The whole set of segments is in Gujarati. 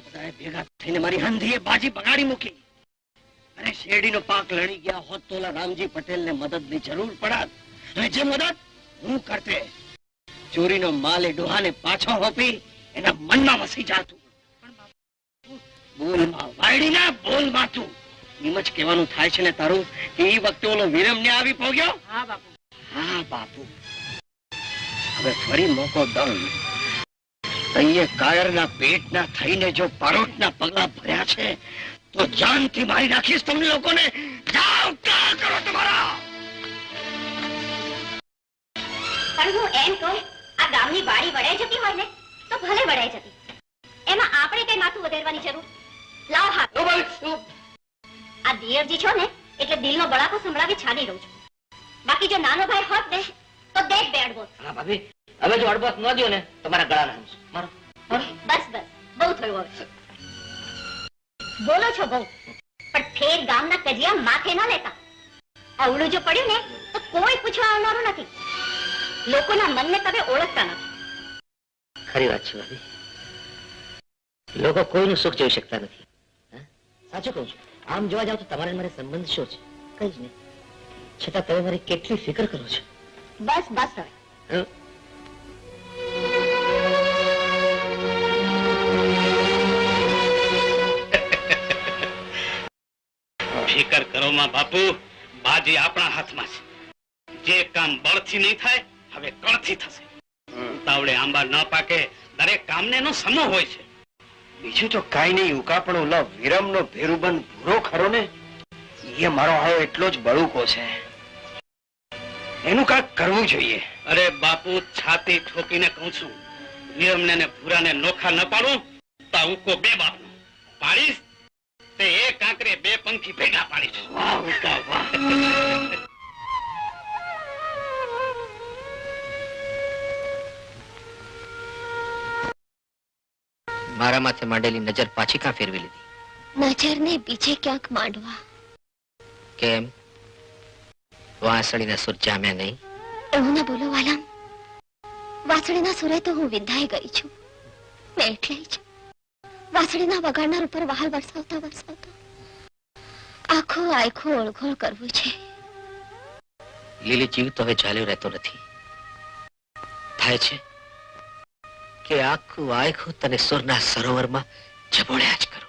તમે બધાએ ભેગા થઈને મારી હંધીએ બાજી બગાડી મૂકી. અને શેરડીનો પાક લણી ગયા હોત તો રામજી પટેલને મદદની જરૂર પડત. અને જે મદદ હું કરતે. ચોરીનો માલ એ ડોહાને પાછો હોપી એના મનમાં વસી જાતું. બોલમાં વાયડીના બોલમાં તું એમ જ કહેવાનું થાય છે ને તારું કે એ વખતે ઓલો વિરમ ને આવી પહોંચ્યો હા બાપુ. હા બાપુ. હવે ફરી મોકો દઉં તઈએ કાયરના પેટના થઈને જો પરોટના પગલા ભર્યા છે તો જાનથી મારી નાખીશ તમને લોકોને. જાઓ કા કરો તમારા. પણ હું એમ કહું આ ગામની વાડી વડાઈ જતી હોય ને તો ભલે વડાઈ જતી. એમાં આપણે કઈ માથું વધારવાની જરૂર? લાવ હા આ દિયરજી છો ને એટલે દિલનો બળાકો સંભળાવી છાડી રહું છું. બાકી જો નાનો ભાઈ હોત ને તો દેખ બે અડબો હા ભાભી. હવે જો અડબોસ ન દ્યો ને તમારા ગળાના હમશું મારો. મારો? બસ બસ બહુ થયું હવે. બોલો છો બહુ. પણ ફેર ગામના કજિયા માથે ન લેતા. અવળું જો પડ્યું ને તો કોઈ પૂછવા આવનારું નથી. લોકોના મનને તમે ઓળખતા નથી. ખરી વાત છે ભાભી. લોકો કોઈનું સુખ જોઈ શકતા નથી? સાચું કહું છું. આમ જોવા જાવ તો તમારે મારે સંબંધ શું છે? કઈ જ નહીં. છતાં તમે મારી કેટલી ફિકર કરો છો? બસ બસ હવે. ફિકર કરો માં બાપુ બાજી આપણા હાથમાં છે. જે કામ બળથી નહીં થાય હવે કળથી થશે. ઉતાવળે આંબા ન પાકે દરેક કામને એનો સમૂહ હોય છે. બીજું તો કાઈ નહીં ઉકા પણ ઓલા વિરમનો ભેરુબંધ ભૂરો ખરો ને? એ મારો હાળો એટલો જ બળુકો છે. એનું કાંક કરવું જોઈએ. અરે બાપુ છાતી ઠોકીને કહું છું વિરમને ને ભૂરાને નોખા ન પાડું તો ઉકો બે બાપનો પાડીશ તે એ કાંકરે બે પંખી ભેગા પાડીશ. વાહ ઉકા વાહ. મારા માથે માંડેલી નજર પાછી કાં ફેરવી લીધી? નજરને બીજે ક્યાંક માંડવા. કેમ? વાંસળીના સુર જામ્યા નહીં. એવું ના બોલો વાલમ. વાસળીના સુરે તો હું વિંધાઈ ગઈ છું. મેં એટલે જ વાસળીના વગાડનાર ઉપર વહાલ વરસાવતા વરસાવતા આખો આખો ઓળઘોળ કરવું છે. લીલી જીવ તો હવે ચાલ્યો રહેતો નથી. થાય છે કે આખું આખું તને સુરના સરોવરમાં જબોળ્યા જ કરો.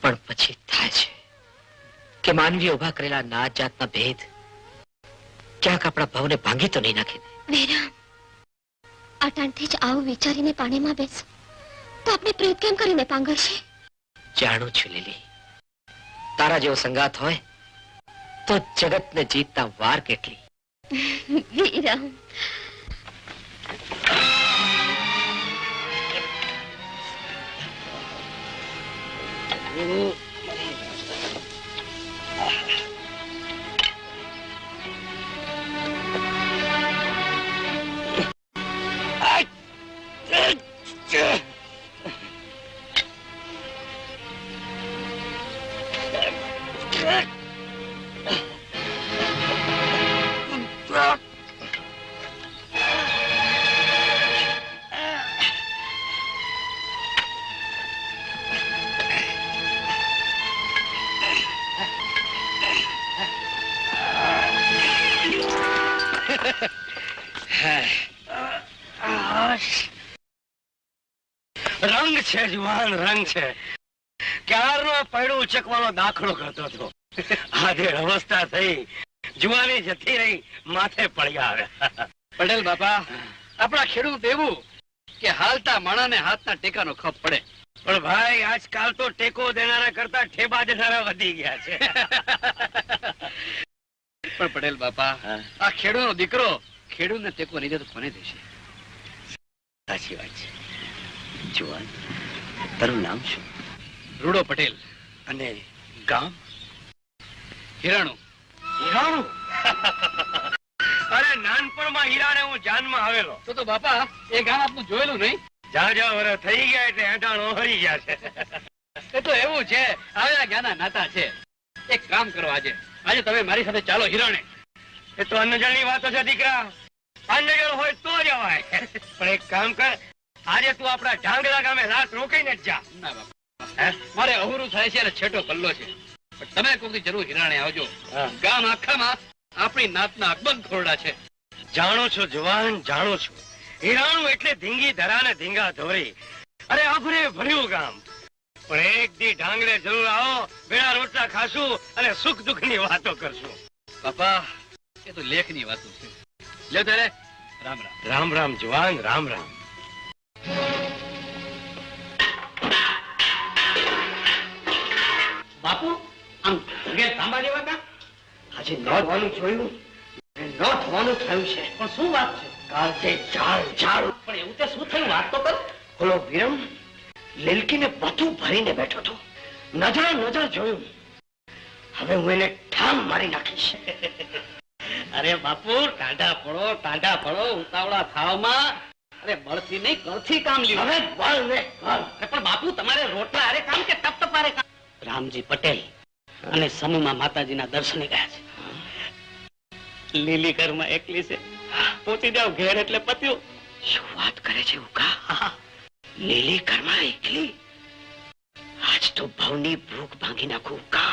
પણ પછી થાય છે કે માનવી ઊભા કરેલા નાત જાતના ભેદ ક્યાંક આપણા ભાવને ભાંગી તો નહીં નાખે? દે વેરામ અટાણથી જ આવું વિચારીને પાણીમાં બેસ. તો આપણે પ્રેત કેમ કરીને પાંગળશે? જાણું છું લીલી. તારા જેવો સંગાત હોય તો જગતને જીતતા વાર કેટલી? વિરામ રંગ છે જુવાન રંગ છે. ક્યારનો પૈડું ઉચકવાનો દાખલો કરતો હતો? આજે અવસ્થા થઈ જુવાની જતી રહી માથે પડ્યા આવે પટેલ બાપા આપણા ખેડૂત એવું કે હાલતા માણાને હાથના ટેકાનો ખપ પડે. પણ ભાઈ આજકાલ તો ટેકો દેનારા કરતા ઠેબા દેનારા વધી ગયા છે. પણ પટેલ બાપા આ ખેડૂતનો દીકરો ખેડૂતને ટેકો નહીં દે તો કોને દેશે? સાચી વાત છે. જુવાન તારું નામ શું? રૂડો પટેલ. અને ગામ? હિરાણુ. હિરાણુ? અરે નાનપણમાં હીરાને હું જાનમાં આવેલો. તો તો બાપા એ ગામ આપનું જોયેલું નહીં? જા જા વર થઈ ગયા એટલે હેઠાણો હરી ગયા છે. એ તો એવું છે આવેલા ગાના નાતા છે. એક કામ કરો આજે. આજે તમે મારી સાથે ચાલો હિરાણે. એ તો અન્નજળની વાતો છે દીકરા. અન્નજળ હોય તો જવાય. પણ એક કામ કર આજે તું આપણા ઢાંગડા ગામે રાત રોકાઈને જ જા. ના મારે અહુરું થાય છે અને છેટો પલ્લો છે. પણ તમે કોઈ જરૂર હિરાણે આવજો. ગામ આખામાં આપણી નાતના અકબંધ ખોરડા છે. જાણો છો જવાન જાણો છો. હિરાણું એટલે ધીંગી ધરા ને ધીંગા ધોરી. અરે આભરે ભર્યું ગામ. પણ એક દી ઢાંગડે જરૂર આવો બેડા રોટલા ખાશું અને સુખ દુઃખની વાતો કરશું. બાપા એ તો લેખની વાતો છે. લે તારે. રામ રામ. રામ રામ જવાન રામ રામ. બાપુ આમ ઘેર તાંબા જેવા કા આજે ન થવાનું જોયું. ન થવાનું થયું છે. પણ શું વાત છે? કાલથી ઝાડ ઝાડ. પણ એવું તે શું થયું? વાત તો કર. ઓલો વિરમ લીલકીને બધું ભરીને બેઠો હતો. નજર નજર જોયું. હવે હું એને ઠામ મારી નાખીશ. અરે બાપુ ટાંડા પડો ટાંડા પડો ઉતાવળા થાવમાં અરે બળથી નહીં કરથી કામ લીધું. હવે બળ ને પણ બાપુ તમારે રોટલા અરે કામ કે ટપ ટપારે કામ? રામજી પટેલ અને સમૂહમાં માતાજીના દર્શને ગયા છે. લીલી ઘરમાં એકલી છે. પોતી જાવ ઘેર એટલે પત્યું. શું વાત કરે છે ઉકા? લીલી ઘરમાં એકલી? આજ તો ભવની ભૂખ ભાંગી નાખું ઉકા.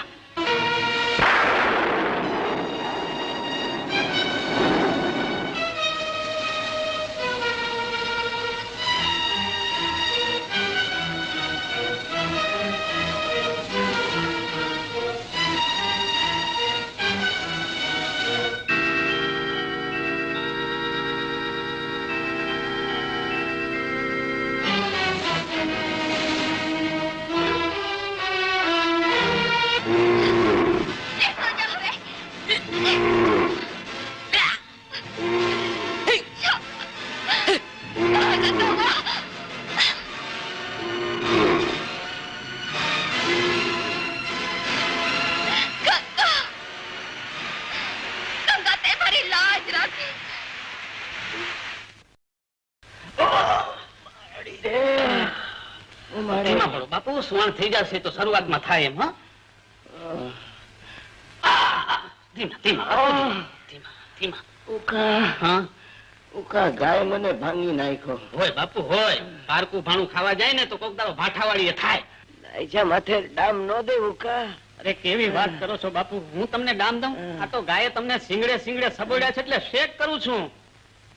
બાપુ સુવાણ થઈ જશે તો શરૂઆતમાં થાય એમ હા. ધીમા ધીમા ધીમા ધીમા. ઉકા. હા. ઉકા ગાય મને ભાંગી નાખ્યો. હોય બાપુ હોય. પારકું ભાણું ખાવા જાય ને તો કોક દાડો ભાઠાવાળી થાય. દાઈજા માથે ડામ ન દે ઉકા અરે કેવી વાત કરો છો બાપુ? હું તમને ડામ દઉં? આ તો ગાયે તમને સિંગડે સિંગડે સબોડ્યા છે એટલે શેક કરું છું.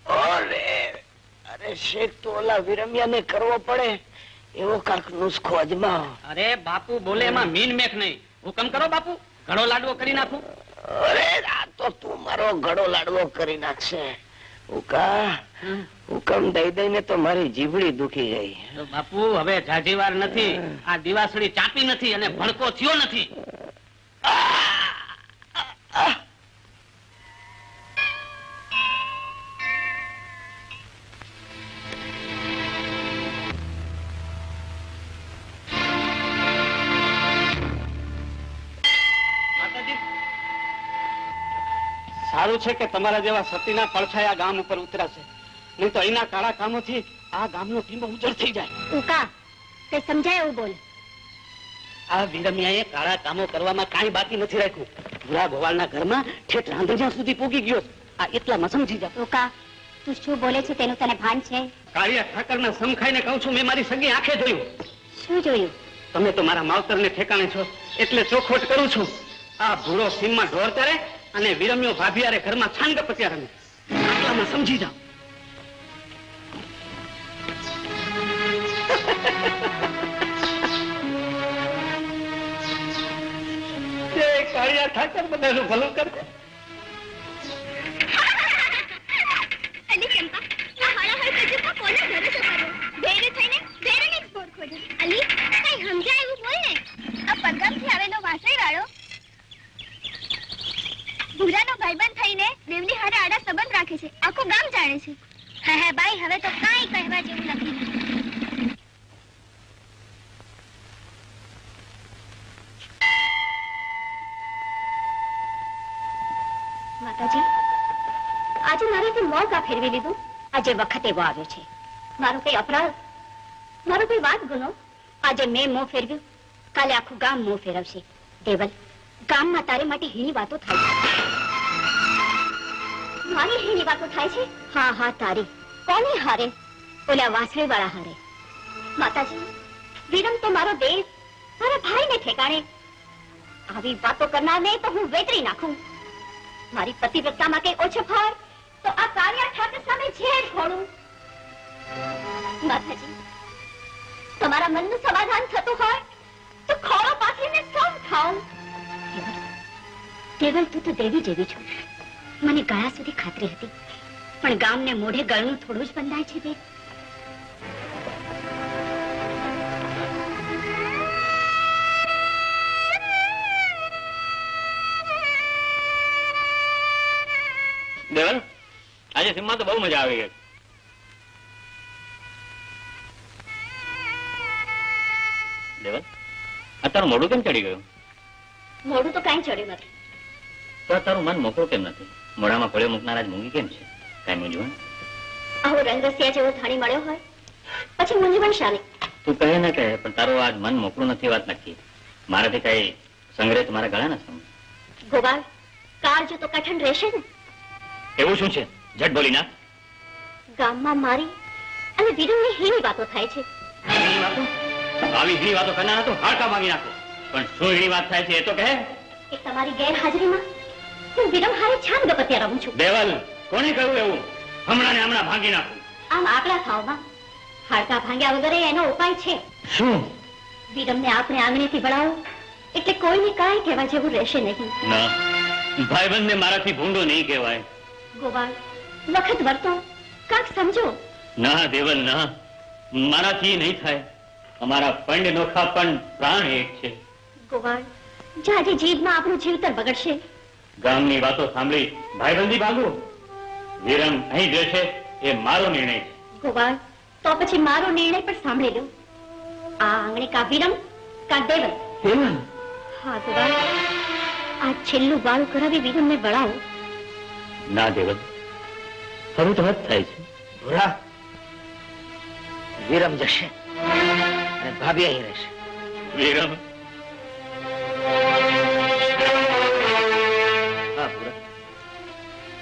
અરે અરે શેક તો ઓલા વિરમ્યા ને કરવો પડે. એવો કાક નુસ્ખો અજમાવો. અરે બાપુ બોલે એમાં મીન મેખ નહીં. હુકમ કરો બાપુ ઘણો લાડવો કરી નાખું. અરે આ તો તું મારો ગળો લાડવો કરી નાખશે. ઉકા હુકમ દઈ દઈને તો મારી જીભડી દુખી ગઈ. બાપુ હવે જાજી વાર નથી આ દિવાસળી ચાપી નથી અને ભડકો થયો નથી. સારું છે કે તમારા જેવા સતીના પડછાયા ગામ ઉપર ઉતરાશે. નહીં તો અહીંના કાળા કામોથી આ ગામનો ટીમો ઉજળ થઈ જાય. ઉકા તે સમજાય એવું બોલ. આ વિરમિયાએ કાળા કામો કરવામાં કાંઈ બાકી નથી રાખ્યું. ભૂરા ગોવાળના ઘરમાં ઠેઠ રાંધજા સુધી પૂગી ગયો. આ એટલામાં સમજી જા ઉકા તું શું બોલે છે તેનું તને ભાન છે? કાળિયા ઠાકરના સમખાઈને કહું છું મેં મારી સગી આંખે જોયું. શું જોયું? તમે તો મારા માવતરને ઠેકાણે છો એટલે ચોખવટ કરું છું. આ ભૂરો સીમમાં ઢોર કરે અને વિરમ્યો ભાભિયારે ઘરમાં છાંગ પત્યા રમે. આટલામાં સમજી જાઓ. કાળિયા ઠાકર બધાનું ભલું કરજે. છે. આખું ગામ જાણે છે. હા હા ભાઈ હવે તો કાંઈ કહેવા જેવું નથી. માતાજી, આજે મારાથી મોં કા ફેરવી લીધું? આજે વખત એવો આવ્યો છે. મારો કઈ અપરાધ? મારો કોઈ વાત ગુનો? આજે મેં મોં ફેરવ્યું. કાલે આખું ગામ મોં ફેરવશે. દેવલ, ગામમાં તારે માટે હીની વાતો થાય મારી એની વાતો થાય છે? હા હા તારી. કોની હારે? ઓલા વાસળી વાળા હારે. માતાજી વિરમ તો મારો દેશ મારા ભાઈને ઠેકાણે. આવી વાતો કરનારને તો હું વેતરી નાખું. મારી પતિવ્રતામાં કઈ ઓછો ફળ તો આ કાળિયા ઠાકર સામે ઝેર ખોડું માતાજી તમારા મનનું સમાધાન થતું હોય તો ખોળો પાથરીને સૌ ખાઉં. કેવલ તું તો દેવી જેવી છો. મને ગળા સુધી ખાતરી હતી. પણ ગામને મોઢે ગળનું થોડું જ બંધાય છે બેન. દેવલ આજે સિમમાં તો બહુ મજા આવી ગઈ. દેવલ આ તારું મોઢું કેમ ચડી ગયું? મોઢું તો કઈ ચડ્યું નથી. તો તારું મન મોકળું કેમ નથી? મોઢામાં ફળ્યો મૂકનારા જ મૂંગી કેમ છે? કાંઈ મૂંઝવણ? આવો રંગસિયા જેવો ધણી મળ્યો હોય પછી મૂંઝવણ શાની? તું કહે ને કહે પણ તારું આજ મન મોકળું નથી વાત નક્કી. મારાથી કઈ સંગ્રહ તમારા ગળા નથી ગોપાલ કાળજો તો કઠણ રહેશે ને? એવું શું છે? ઝટ બોલી ના. ગામમાં મારી અને વિરુની હીની વાતો થાય છે. આવી હીની વાતો કરનારા તો હાડકા માંગી નાખો. પણ શું હીની વાત થાય છે એ તો કહે. તમારી ગેરહાજરીમાં? હું વિરમ હારે છાન ગપત્યા રહું છું. દેવલ કોણે કહ્યું એવું? હમણાં ને હમણાં ભાંગી નાખું. આમ આકડા થાવમાં હાડકા ભાંગ્યા વગર એનો ઉપાય છે. શું? વિરમને આપણે આંગણેથી ભણાવો એટલે કોઈને કાંઈ કહેવા જેવું રહેશે નહીં. ના. ભાઈબંધને મારાથી ભૂંડો નહીં કહેવાય. ગોપાલ વખત વર્તો. કાંક સમજો. ના દેવલ ના. મારાથી નહીં થાય. અમારા પંડ નોખા પણ પ્રાણ એક છે. ગોપાલ જાજી જીભમાં આપણું જીવતર બગડશે ગામની વાતો સાંભળી ભાઈબંધી ભાગું. વિરમ અહીં જશે એ મારો નિર્ણય છે. ગોપાલ તો પછી મારો નિર્ણય પણ સાંભળી લો. આ આંગણે કા વિરમ કા દેવન દેવન હા ગોપાલ આ છેલ્લું વાળું કરાવી વિરમને બળાવો ના દેવન હવે તો હદ થાય છે. ભૂરા વિરમ જશે અને ભાભી અહીં રહેશે. વિરમ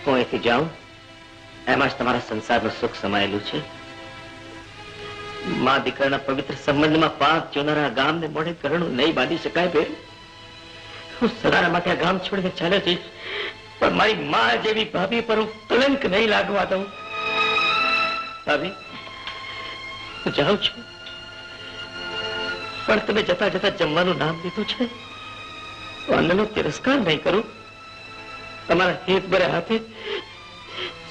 હું અહીંથી જાઉં? એમાં જ તમારા સંસારનું સુખ સમાયેલું છે? મા દીકરાના પવિત્ર સંબંધમાં પાપ જોનારા ગામને મોઢે કરણું નહીં બાંધી શકાય બે હું સદાના માટે આ ગામ છોડીને ચાલ્યો જઈશ. પણ મારી મા જેવી ભાભી પર હું કલંક નહીં લાગવા દઉં. ભાભી, હું જાઉં છું. પણ તમે જતા જતા જમવાનું નામ લીધું છે? અન્નનો તિરસ્કાર નહીં કરું. તમારા હેત ભરે હાથે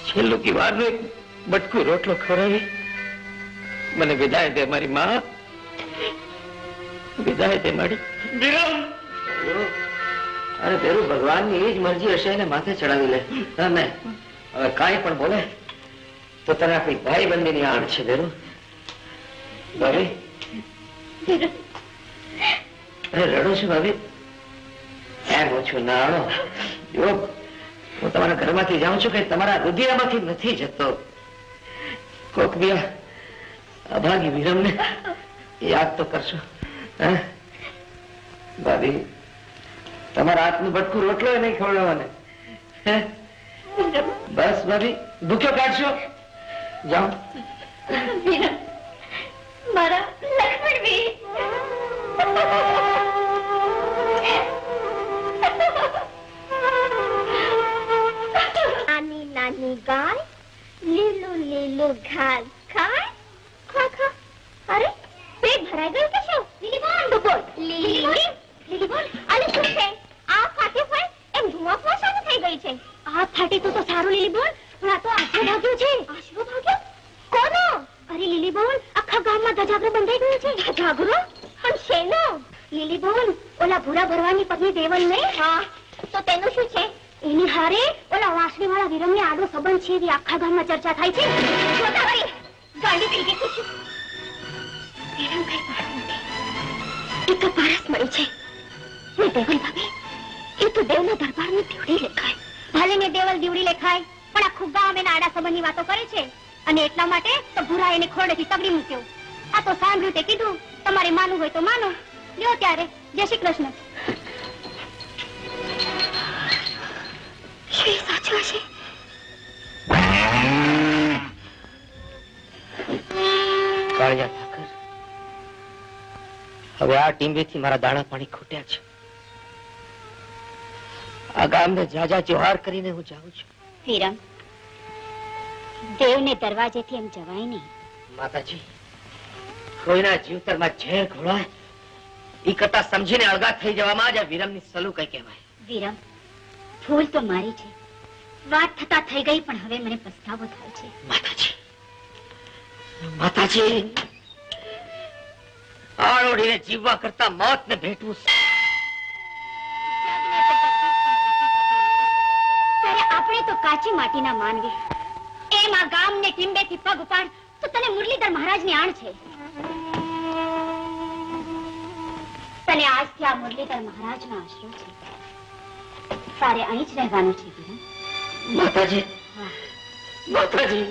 છેલ્લું કી વારનો એક બટકું રોટલો ખવડાવી. મને વિદાય દે મારી માં. વિદાય દે મારી. વિરામ! અરે પેલું ભગવાનની એ જ મરજી હશે એને માથે ચડાવી લે. તમે હવે કાંઈ પણ બોલે તો તને આપણી ભાઈ બંધીની આણ છે બેરું ભાભી. અરે રડો છું ભાભી. એમ ઓછું ના રડો જો હું તમારા ઘરમાંથી જાઉં છું કે તમારા રુધિરામાંથી નથી જતો. કોક બી અભાગી વિરમને યાદ તો કરશો. ભાભી, તમારા હાથનું બટકું રોટલો નહીં ખવડાવવાને. બસ ભાભી, ભૂખ્યો કાઢશો. જાઓ. મારા લક્ષ્મણ ગાય લીલું લીલું ઘાસ. નથી એ તો પારસ મળી છે. ને દેવલ ભાભી. એ તો દેવના દરબારની દીવડી લેખાય. ભલે ને દેવલ દીવડી લેખાય, પણ આ ગામ એના આડા સંબંધની વાતો કરે છે. અને એટલા માટે તો ભૂરા એને ખોડેથી તગડી મૂક્યો. આ તો સાંભળ્યું તે કીધું, તમારે માનવું હોય તો માનો. લ્યો ત્યારે. જય શ્રી કૃષ્ણ. સાચું હશે. હવે આ ટીંબેથી મારા દાણા પાણી ખૂટ્યા છે. આ ગામને જાજા જોહાર કરીને હું જાઉં છું. હિરમ દેવને દરવાજેથી એમ જવાય નહીં. માતાજી કોઈના જીવતરમાં ઝેર ઘોળાય એ કરતા સમજીને અળગા થઈ જવામાં જ આ વિરમની સલુ કઈ કહેવાય. વિરમ ભૂલ તો મારી છે. વાત થતા થઈ ગઈ પણ હવે મને પસ્તાવો થાય છે. માતાજી માતાજી આળોડીને જીવવા કરતા મોતને ભેટવું છે. આપણે તો કાચી માટીના માનવી એમ આ ગામને ટીંબેથી પગ ઉપાડ તો તને મુરલીધર મહારાજની આણ છે. તને આજથી આ મુરલીધર મહારાજનો આશરો છે. તારે અહીં જ રહેવાનું છે માતાજી. માતાજી.